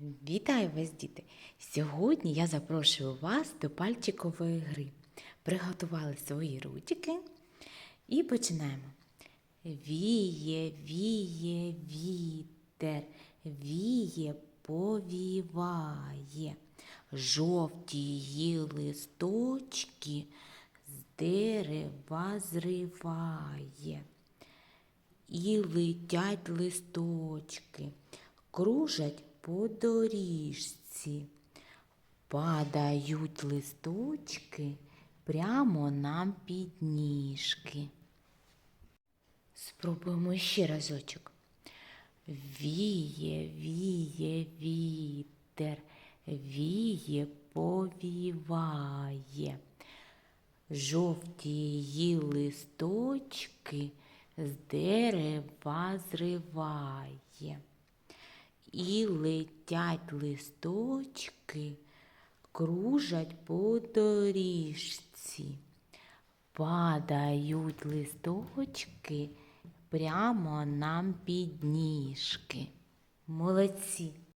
Вітаю вас, діти! Сьогодні я запрошую вас до пальчикової гри. Приготували свої ручки і починаємо. Віє, віє, вітер, віє, повіває. Жовті листочки з дерева зриває. І летять листочки, кружать по доріжці, падають листочки прямо нам під ніжки. Спробуємо ще разочок. Віє, віє вітер, віє, повіває. Жовті листочки з дерева зриває. І летять листочки, кружать по доріжці. Падають листочки прямо нам під ніжки. Молодці!